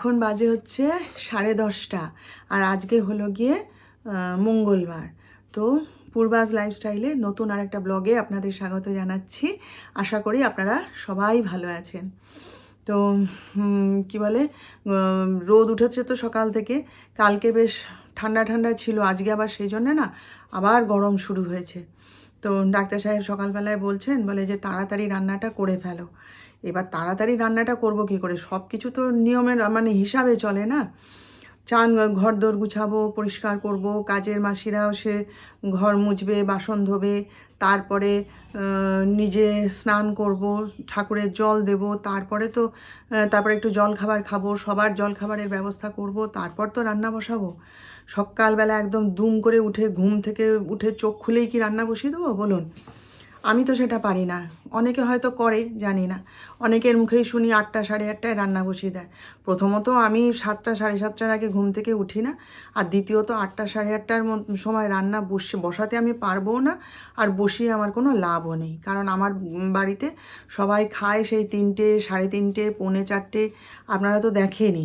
এখন বাজে হচ্ছে সাড়ে দশটা, আর আজকে হলো গিয়ে মঙ্গলবার। তো পূর্বাজ লাইফস্টাইলে নতুন আর একটা ব্লগে আপনাদের স্বাগত জানাচ্ছি। আশা করি আপনারা সবাই ভালো আছেন। তো কি বলে রোদ উঠেছে তো সকাল থেকে। কালকে বেশ ঠান্ডা ঠান্ডা ছিল, আজকে আবার সেই জন্যে না, আবার গরম শুরু হয়েছে। তো ডাক্তার সাহেব সকালবেলায় বলছেন, বলে যে তাড়াতাড়ি রান্নাটা করে ফেলো। এবার তাড়াতাড়ি রান্নাটা করব কি করে? সব কিছু তো নিয়মের মানে হিসাবে চলে না? চান ঘর দোর গুছাবো, পরিষ্কার করব, কাজের মাসিরাও সে ঘর মুছবে, বাসন ধোবে, তারপরে নিজে স্নান করব, ঠাকুরের জল দেব, তারপরে তো তারপরে একটু জল খাবার খাব, সবার জল খাবারের ব্যবস্থা করব, তারপর তো রান্না বসাবো। সকালবেলা একদম দুম করে উঠে, ঘুম থেকে উঠে চোখ খুলেই কি রান্না বসিয়ে দেবো? বলুন। আমি তো সেটা পারি না। অনেকে হয়তো করে, জানি না। অনেকের মুখেই শুনি আটটা সাড়ে আটটায় রান্না বসিয়ে দেয়। প্রথমত আমি সাতটা সাড়ে সাতটার আগে ঘুম থেকে উঠি না, আর দ্বিতীয়ত আটটা সাড়ে আটটার সময় রান্না বসে, বসাতে আমি পারব না, আর বসিয়ে আমার কোনো লাভও নেই। কারণ আমার বাড়িতে সবাই খায় সেই তিনটে, সাড়ে তিনটে, পৌনে চারটে, আপনারা তো দেখেনি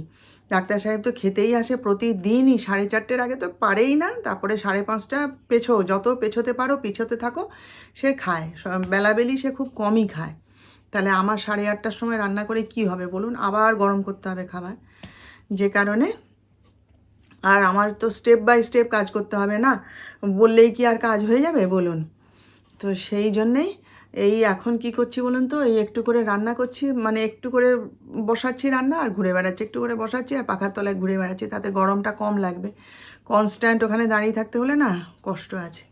ডাক্তার সাহেব তো খেতেই আসে প্রতিদিনই, সাড়ে চারটের আগে তো পারেই না, তারপরে সাড়ে পাঁচটা পেছো, যত পেছোতে পারো পিছোতে থাকো, সে খায়। বেলাবেলি সে খুব কমই খায়। তাহলে আমার সাড়ে আটটার সময় রান্না করে কি হবে বলুন? আবার গরম করতে হবে খাবার। যে কারণে আর আমার তো স্টেপ বাই স্টেপ কাজ করতে হবে না। বললেই কি আর কাজ হয়ে যাবে বলুন? তো সেই জন্যেই এই এখন কি করছি বলুন তো? এই একটু করে রান্না করছি মানে একটু করে বসাচ্ছি রান্না আর ঘুরে বেড়াচ্ছি। একটু করে বসাচ্ছি আর পাখার তলায় ঘুরে বেড়াচ্ছি, তাতে গরমটা কম লাগবে। কনস্ট্যান্ট ওখানে দাঁড়িয়ে থাকতে হলে না কষ্ট আছে।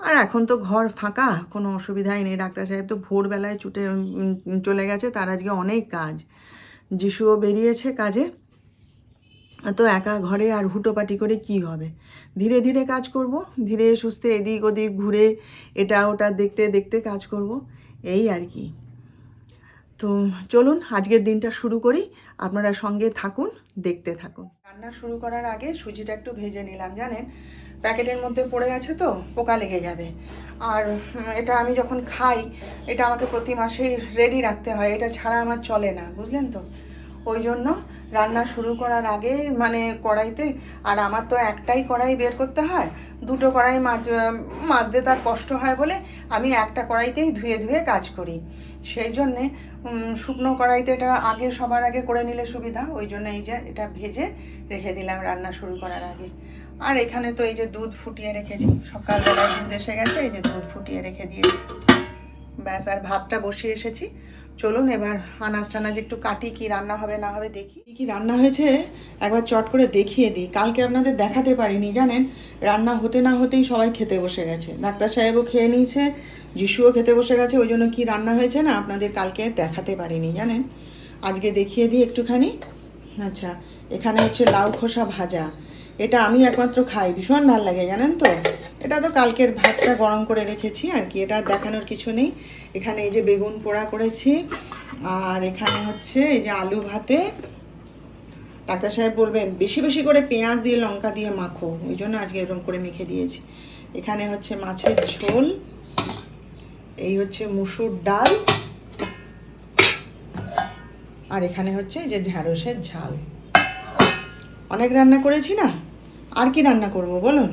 আর এখন তো ঘর ফাঁকা, কোনো অসুবিধাই নেই। ডাক্তার সাহেব তো ভোরবেলায় ছুটে চলে গেছে, তার আজকে অনেক কাজ। যিশুও বেরিয়েছে কাজে। তো একা ঘরে আর হুটোপাটি করে কি হবে? ধীরে ধীরে কাজ করব, ধীরে সুস্থে এদিক ওদিক ঘুরে এটা ওটা দেখতে দেখতে কাজ করব, এই আর কি। তো চলুন, আজকের দিনটা শুরু করি। আপনারা সঙ্গে থাকুন, দেখতে থাকুন। রান্না শুরু করার আগে সুজিটা একটু ভেজে নিলাম, জানেন? প্যাকেটের মধ্যে পড়ে আছে তো, পোকা লেগে যাবে। আর এটা আমি যখন খাই, এটা আমাকে প্রতি মাসেই রেডি রাখতে হয়, এটা ছাড়া আমার চলে না, বুঝলেন তো? ওই জন্য রান্না শুরু করার আগে মানে কড়াইতে, আর আমার তো একটাই কড়াই বের করতে হয়, দুটো কড়াই মাছ মাজতে তার কষ্ট হয় বলে আমি একটা কড়াইতেই ধুয়ে ধুয়ে কাজ করি। সেই জন্যে শুকনো কড়াইতে এটা আগে সবার আগে করে নিলে সুবিধা, ওই জন্য এই যে এটা ভেজে রেখে দিলাম রান্না শুরু করার আগে। আর এখানে তো এই যে দুধ ফুটিয়ে রেখেছি, সকালবেলায় দুধ এসে গেছে, এই যে দুধ ফুটিয়ে রেখে দিয়েছি। ব্যাস, আর ভাতটা বসিয়ে এসেছি। চলুন এবার আনাজ টানাজ একটু কাটি, কি রান্না হবে না হবে দেখি। কি রান্না হয়েছে একবার চট করে দেখিয়ে দিই। কালকে আপনাদের দেখাতে পারিনি, জানেন? রান্না হতে না হতেই সবাই খেতে বসে গেছে। ডাক্তার সাহেবও খেয়ে নিয়েছে, যিশুও খেতে বসে গেছে, ওই জন্য কি রান্না হয়েছে না আপনাদের কালকে দেখাতে পারিনি, জানেন? আজকে দেখিয়ে দিই একটুখানি। আচ্ছা এখানে হচ্ছে লাউ খোসা ভাজা। এটা আমি একমাত্র খাই, ভীষণ ভালো লাগে, জানেন তো? এটা তো কালকের ভাতটা গরম করে রেখেছি, আর কি এটা দেখানোর কিছু নেই। এখানে এই যে বেগুন পোড়া করেছি, আর এখানে হচ্ছে এই যে আলু ভাতে। ডাক্তার সাহেব বলবেন, বেশি বেশি করে পেঁয়াজ দিয়ে লঙ্কা দিয়ে মাখো, ওই জন্য আজকে এরকম করে মেখে দিয়েছি। এখানে হচ্ছে মাছের ঝোল, এই হচ্ছে মুসুর ডাল, আর এখানে হচ্ছে যে ঢ্যাঁড়সের ঝাল। অনেক রান্না করেছি না? আর কি রান্না করব বলুন?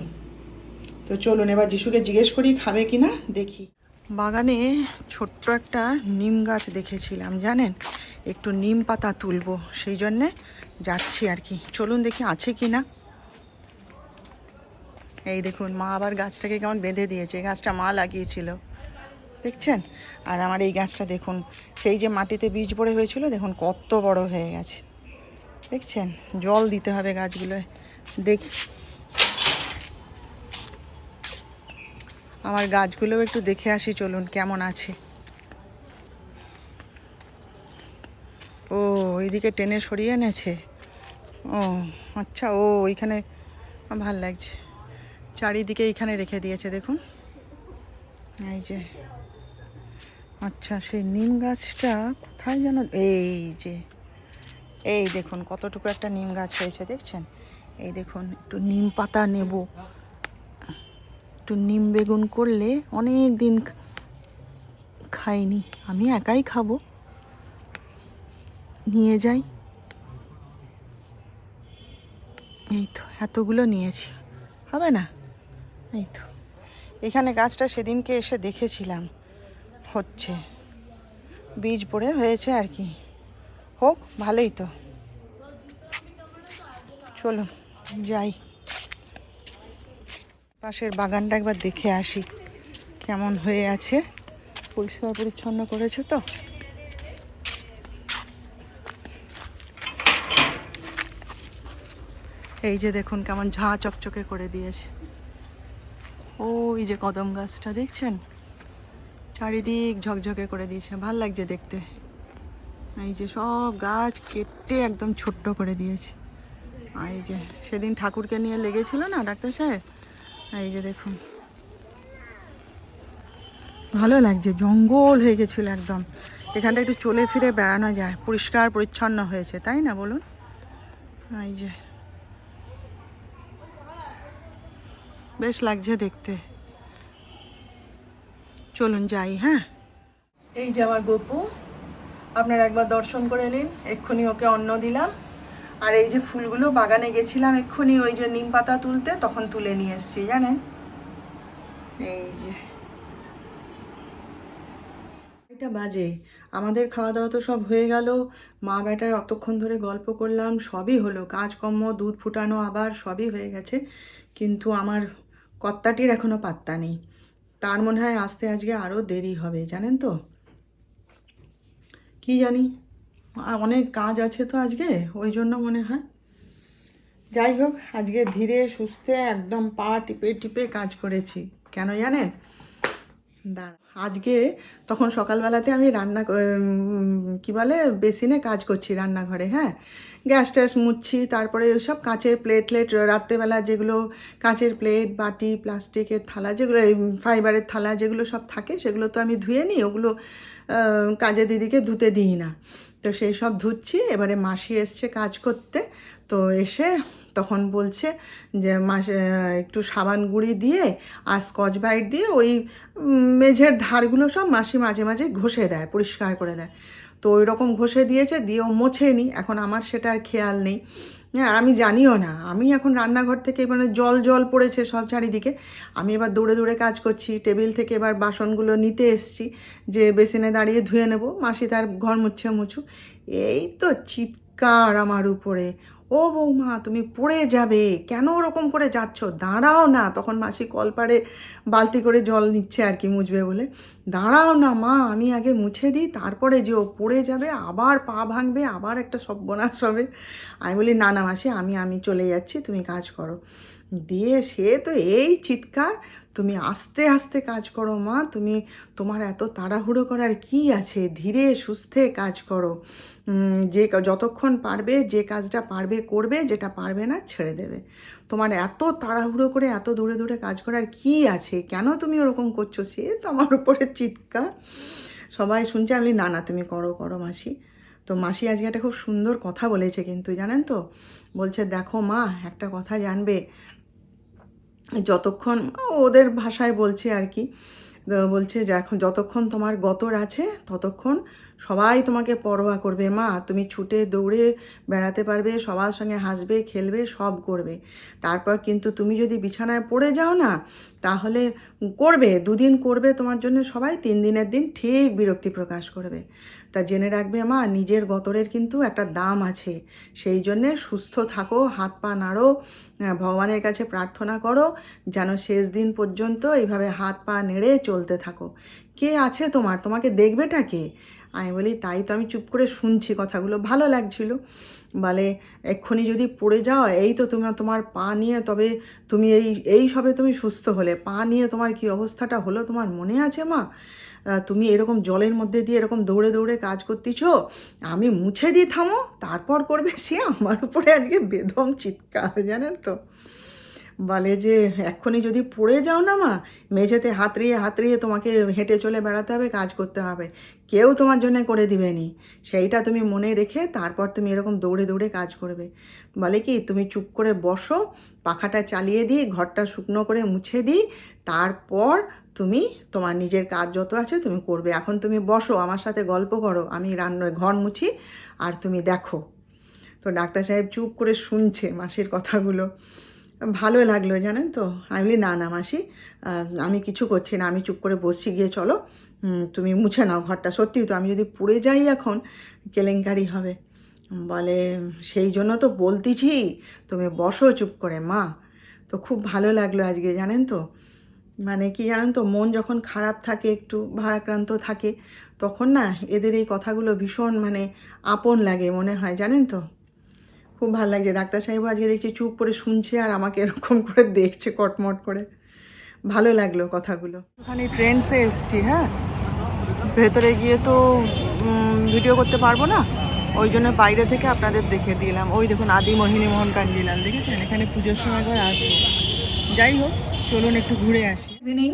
তো চলুন, এবার যিশুকে জিজ্ঞেস করি, খাবে কি না দেখি। বাগানে ছোট্ট একটা নিম গাছ দেখেছিলাম, জানেন? একটু নিম পাতা তুলবো, সেই জন্যে যাচ্ছি আর কি। চলুন দেখি আছে কি না এই দেখুন, মা আবার গাছটাকে কেমন বেঁধে দিয়েছে। গাছটা মা লাগিয়েছিল। দেখছেন? আর আমার এই গাছটা দেখুন, সেই যে মাটিতে বীজ পড়ে হয়েছিল, দেখুন কত বড় হয়ে গেছে। দেখছেন? জল দিতে হবে গাছগুলোয়। দেখি। আমার গাছগুলোও একটু দেখে আসি, চলুন কেমন আছে। ও ওইদিকে টেনে সরিয়ে এনেছে। ও আচ্ছা ও ওইখানে ভালো লাগছে। চারিদিকে এইখানে রেখে দিয়েছে, দেখুন। এই যে আচ্ছা সেই নিম গাছটা কোথায় যেন, এই যে, এই দেখুন, কতটুকু একটা নিম গাছ হয়েছে, দেখছেন? এই দেখুন, একটু নিম পাতা নেব। একটু নিম বেগুন করলে অনেক দিন খাইনি। আমি একাই খাব। নিয়ে যাই। এই তো, এতগুলো নিয়েছি। হবে না? এই তো। এখানে গাছটা সেদিনকে এসে দেখেছিলাম। হচ্ছে। বীজ পড়ে হয়েছে আর কি। হোক, ভালোই তো। চলো যাই। পাশের বাগানটা একবার দেখে আসি। কেমন হয়ে আছে? পরিষ্কার পরিচ্ছন্ন করেছ তো? এই যে দেখুন, কেমন ঝাঁ চকচকে করে দিয়েছে। ও, এই যে কদম গাছটা, দেখছেন? চারিদিক ঝকঝকে করে দিয়েছে। ভালো লাগছে দেখতে। এই যে সব গাছ কেটে একদম ছোট্ট করে দিয়েছে। এই যে, সেদিন ঠাকুরকে নিয়ে লেগেছিল না, ডাক্তার সাহেব? এই যে দেখুন। ভালো লাগছে, জঙ্গল হয়ে গেছিল একদম। এখানটা একটু চলে ফিরে বেড়ানো যায়, পরিষ্কার পরিচ্ছন্ন হয়েছে, তাই না বলুন? এই যে। বেশ লাগছে দেখতে। চলুন যাই হ্যাঁ? এই যে আমার গপু, আপনারা একবার দর্শন করে নিন, এক্ষুনি ওকে অন্ন দিলাম। আর এই যে ফুলগুলো বাগানে গেছিলাম এক্ষুনি ওই যে নিম পাতা তুলতে, তখন তুলে নিয়ে এসেছি, জানেন? এই যে। এটা বাজে। আমাদের খাওয়া দাওয়া তো সব হয়ে গেল। মা বেটার অতক্ষণ ধরে গল্প করলাম, সবই হলো। কাজকর্ম, দুধ ফুটানো আবার সবই হয়ে গেছে। কিন্তু আমার কর্তাটির এখনও পাত্তা নেই। তার মনে হয় আসতে আজকে আরও দেরি হবে, জানেন তো? কি জানি? অনেক কাজ আছে তো আজকে, ওই জন্য মনে হয়। যাই হোক, আজকে ধীরে সুস্থে একদম পা টিপে টিপে কাজ করেছি। কেন জানেন? আজকে তখন সকালবেলাতে আমি রান্না কি বলে, বেসিনে কাজ করছি রান্নাঘরে হ্যাঁ? গ্যাস ট্যাস মুছছি, তারপরে সব কাঁচের প্লেট প্লেট রাত্রেবেলা যেগুলো কাঁচের প্লেট বাটি, প্লাস্টিকের থালা যেগুলো ফাইবারের থালা যেগুলো সব থাকে, সেগুলো তো আমি ধুয়ে নিই, ওগুলো কাজে দিদিকে ধুতে দিই না। তো সেই সব ধুচ্ছি, এবারে মাসি এসছে কাজ করতে। তো এসে তখন বলছে যে, মাসে একটু সাবান গুঁড়ি দিয়ে আর স্কচ ব্রাইট দিয়ে ওই মেঝের ধারগুলো সব মাসি মাঝে মাঝে ঘষে দেয়, পরিষ্কার করে দেয়। তো ওই রকম ঘষে দিয়েছে, দিয়েও মোছেনি। এখন আমার সেটা আর খেয়াল নেই। হ্যাঁ আমি জানিও না। আমি এখন রান্নাঘর থেকে মানে জল জল পড়েছে সব চারিদিকে। আমি এবার দৌড়ে দৌড়ে কাজ করছি। টেবিল থেকে এবার বাসনগুলো নিতে এসছি যে বেসিনে দাঁড়িয়ে ধুয়ে নেব। মাসি তার ঘর মুচ্ছে মুছু এই তো চিৎকার আমার উপরে। ও বৌমা, তুমি পড়ে যাবে। কেন ওরকম করে যাচ্ছ? দাঁড়াও না। তখন মাসি কলপারে বালতি করে জল নিচ্ছে আর কি মুছবে বলে। দাঁড়াও না মা, আমি আগে মুছে দিই, তারপরে যে ও পড়ে যাবে, আবার পা ভাঙবে, আবার একটা সব্যনাশ হবে। আমি বলি, না না মাসি, আমি আমি চলে যাচ্ছি, তুমি কাজ করো। দিয়ে সে তো এই চিৎকার, তুমি আস্তে আস্তে কাজ করো মা, তুমি তোমার এত তাড়াহুড়ো করার কি আছে? ধীরে সুস্থে কাজ করো। যে যতক্ষণ পারবে, যে কাজটা পারবে, করবে, যেটা পারবে না, ছেড়ে দেবে। তোমার এত তাড়াহুড়ো করে এত দূরে দূরে কাজ করার কি আছে? কেন তুমি ওরকম করছ? সে তো আমার উপরে চিৎকার। সবাই শুনছে, আমি না না, তুমি করো করো মাসি। তো মাসি আজকে একটা খুব সুন্দর কথা বলেছে কিন্তু, জানেন তো? বলছে, দেখো মা, একটা কথা জানবে। যতক্ষণ ওদের ভাষায় বলছে আর কি বলছে যে এখন যতক্ষণ তোমার গতর আছে ততক্ষণ সবাই তোমাকে পরোয়া করবে, মা। তুমি ছুটে দৌড়ে বেড়াতে পারবে, সবার সঙ্গে হাসবে, খেলবে, সব করবে। তারপর কিন্তু তুমি যদি বিছানায় পড়ে যাও না, তাহলে করবে, দুদিন করবে তোমার জন্য সবাই, তিন দিনের দিন ঠিক বিরক্তি প্রকাশ করবে। তা জেনে রাখবে, মা, নিজের গতরের কিন্তু একটা দাম আছে। সেই জন্যে সুস্থ থাকো, হাত পা নাড়ো ভগবানের কাছে প্রার্থনা করো, যেন শেষ দিন পর্যন্ত এইভাবে হাত পা নেড়ে চলতে থাকো। কে আছে তোমার? তোমাকে দেখবেটা কে? আমি বলি, তাই তো আমি চুপ করে শুনছি কথাগুলো। ভালো লাগছিল। বলে, এক্ষুনি যদি পড়ে যাও, এই তো তুমি তোমার পা নিয়ে তবে তুমি এই এই সবে তুমি সুস্থ হলে। পা নিয়ে তোমার কি অবস্থাটা হলো? তোমার মনে আছে, মা? তুমি এরকম জলের মধ্যে দিয়ে এরকম দৌড়ে দৌড়ে কাজ করতেছ? আমি মুছে দিই থামো, তারপর করবে সে আমার উপরে আজকে বেদম চিৎকার, জানেন তো? বলে যে, এক্ষুনি যদি পড়ে যাও না মা, মেঝেতে হাতড়িয়ে হাতড়িয়ে তোমাকে হেঁটে চলে বেড়াতে হবে, কাজ করতে হবে। কেউ তোমার জন্য করে দিবে দিবেনি সেইটা তুমি মনে রেখে তারপর তুমি এরকম দৌড়ে দৌড়ে কাজ করবে। বলে কি, তুমি চুপ করে বসো, পাখাটা চালিয়ে দিই ঘরটা শুকনো করে মুছে দিই, তারপর তুমি তোমার নিজের কাজ যত আছে তুমি করবে। এখন তুমি বসো, আমার সাথে গল্প করো, আমি রান্না, ঘর মুছি, আর তুমি দেখো। তো ডাক্তার সাহেব চুপ করে শুনছে মাসির কথাগুলো। ভালো লাগল, জানেন তো? আমি বলি, না না, মাসি আমি কিছু করছি না, আমি চুপ করে বসছি, গিয়ে চলো তুমি মুছে নাও ঘরটা। সত্যি তো, আমি যদি পুড়ে যাই এখন, কেলেঙ্কারি হবে। বলে, সেই জন্য তো বলতেছি, তুমি বসো চুপ করে, মা। তো খুব ভালো লাগল আজকে, জানেন তো? মানে কি জানেন তো, মন যখন খারাপ থাকে, একটু ভারাক্রান্ত থাকে, তখন না, এদের এই কথাগুলো ভীষণ মানে আপন লাগে মনে হয়, জানেন তো? খুব ভালো লাগছে। ডাক্তার সাহেব আজকে দেখছি চুপ করে শুনছে আর আমাকে এরকম করে দেখছে কটমট করে। ভালো লাগল কথাগুলো। ওখানে ট্রেন্ডসে এসছি হ্যাঁ? ভেতরে গিয়ে তো ভিডিও করতে পারব না। ওই জন্য বাইরে থেকে আপনাদের দেখে দিলাম। ওই দেখুন আদি মোহিনী মোহন কাঞ্জিলাল দেখেছেন? এখানে পুজোর সময় করে আসব। যাই হোক চলুন একটু ঘুরে আসি। ইভিনিং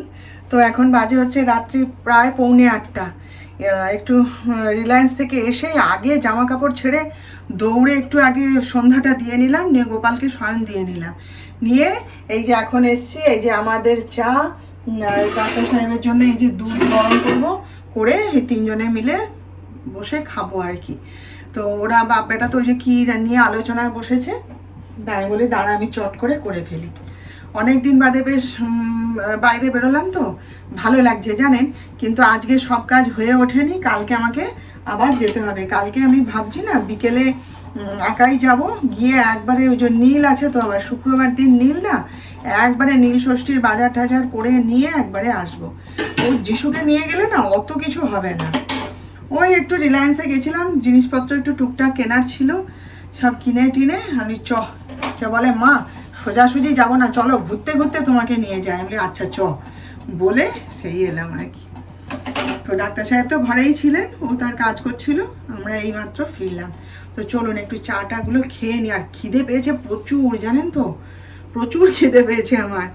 তো এখন বাজে হচ্ছে রাত্রি প্রায় পৌনে আটটা। একটু রিলায়েন্স থেকে এসেই আগে জামা কাপড় ছেড়ে দৌড়ে একটু আগে সন্ধ্যাটা দিয়ে নিলাম, নিয়ে গোপালকে শয়ন দিয়ে নিলাম। নিয়ে এই যে এখন এসছি, এই যে আমাদের চা ডাক্তার সাহেবের জন্য এই যে দুধ গরম করব, করে এই তিনজনে মিলে বসে খাব আর কি। তো ওরা বাপ বেটা তো ওই যে কী নিয়ে আলোচনায় বসেছে, তাই বলে, দাঁড়া আমি চট করে করে ফেলি। অনেক দিন বাদে বেশ বাইরে বেরোলাম তো, ভালো লাগছে জানেন, কিন্তু আজকে সব কাজ হয়ে ওঠেনি, কালকে আমাকে আবার যেতে হবে। কালকে আমি ভাবছি না, বিকেলে একাই যাব, গিয়ে একবারে ওই যে নীল আছে তো আবার, শুক্রবার দিন নীল না, একবারে নীল ষষ্ঠীর বাজার টাজার করে নিয়ে একবারে আসব। ও যিশুকে নিয়ে গেলে না, অত কিছু হবে না। ওই একটু রিলায়েন্সে গেছিলাম, জিনিসপত্র একটু টুকটাক কেনার ছিল, সব কিনে টিনে, আমি চ চ বলে, মা সোজাসুজি যাব না, চলো ঘুরতে ঘুরতে তোমাকে নিয়ে যাই। আমি আচ্ছা চ। বলে সেই এলাম আর কি। তো ডাক্তার সাহেব তো ঘরেই ছিলেন, ও তার কাজ করছিল, আমরা এইমাত্র ফিরলাম। তো চলুন একটু চাটাগুলো খেয়ে নি, আর খিদে পেয়েছে প্রচুর, জানেন তো? প্রচুর খিদে পেয়েছে আমার।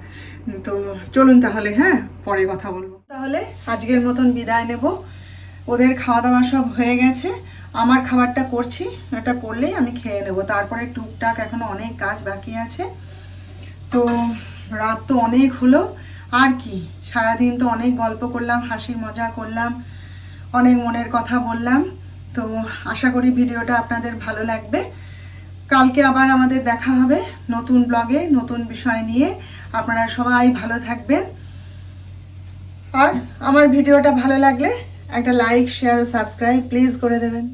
তো চলুন তাহলে হ্যাঁ? পরে কথা বলব। তাহলে আজকের মতন বিদায় নেব। ওদের খাওয়া দাওয়া সব হয়ে গেছে। আমার খাবারটা করছি এটা করলেই আমি খেয়ে নেব। তারপরে টুকটাক এখনও অনেক কাজ বাকি আছে। তো রাত তো অনেক হলো। আর কি? সারাদিন তো অনেক গল্প করলাম, হাসি মজা করলাম, অনেক মনের কথা বললাম। তো আশা করি ভিডিওটা আপনাদের ভালো লাগবে। কালকে আবার আমাদের দেখা হবে নতুন ব্লগে, নতুন বিষয় নিয়ে। আপনারা সবাই ভালো থাকবেন। আর আমার ভিডিওটা ভালো লাগলে একটা লাইক, শেয়ার ও সাবস্ক্রাইব প্লিজ করে দেবেন।